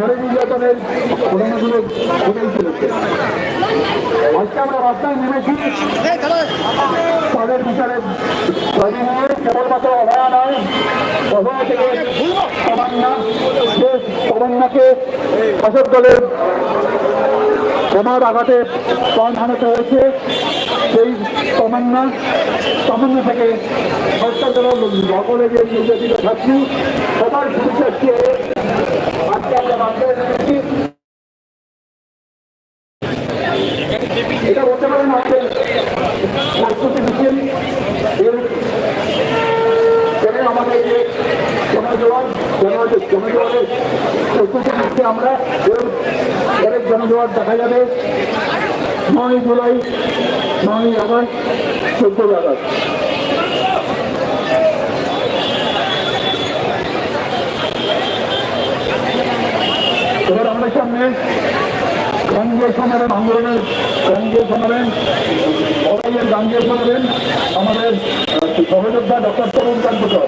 নারী নির্যাতনের আজকে আমরা রাস্তায় নেমেছি। তাদের বিচারে তৈরি কেবলমাত্র অভয়া নয়, অভয়া থেকে তমান্না যে তমান্নাকে দলের আঘাতে প্রাণ হানাতে হয়েছে, সেই তমান্না তমান্না থেকে দলের সকলে যে নির্যাতিত ছাত্রী সবার সুবিচারকে আজকে আমরা বাংলায় রেখেছি এটা বলতে পারেন আমাদের প্রস্তুতি মিছিল এর পরে আমাদের যে জনজোয়ার জনজোয়ার জনজোয়ারের প্রস্তুতি নিচ্ছে আমরা এর জনজোয়ার দেখা যাবে নয় জুলাই, নয় আগস্ট চোদ্দই এবার আমাদের সামনে গাঙ্গে সমাবেন আন্দোলনের গাঙ্গে সমাবেন লড়াইয়ের আমাদের সহযোদ্ধা ডক্টর তরুণ কান্তকর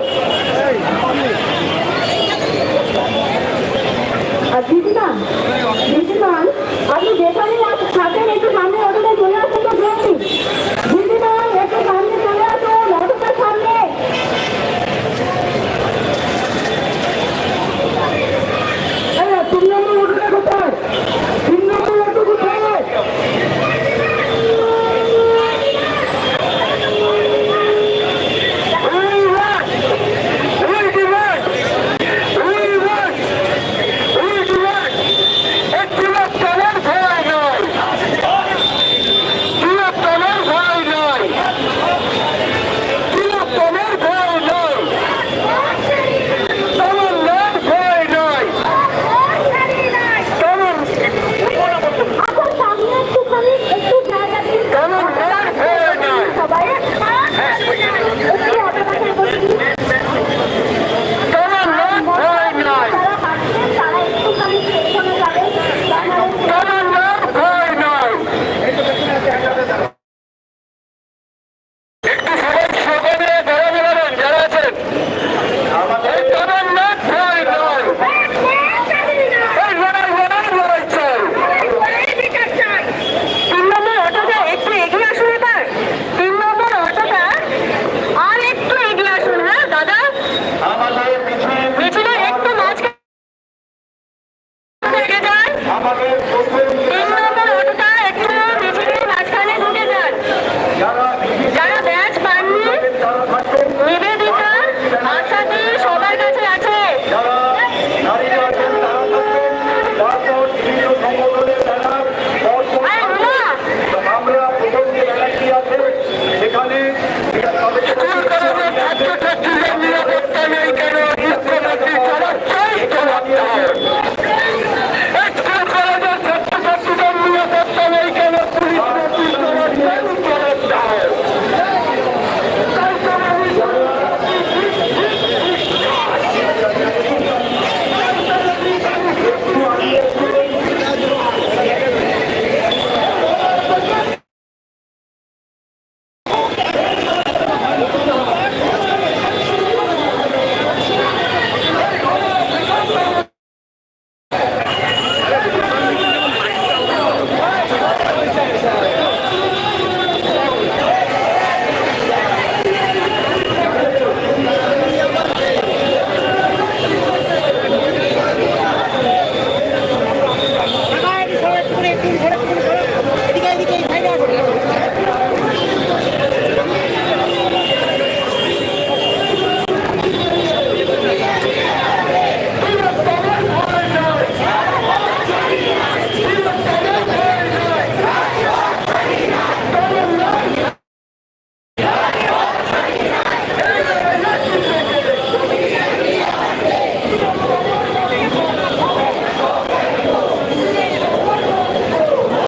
আর দিদিমান দিদিমান আপনি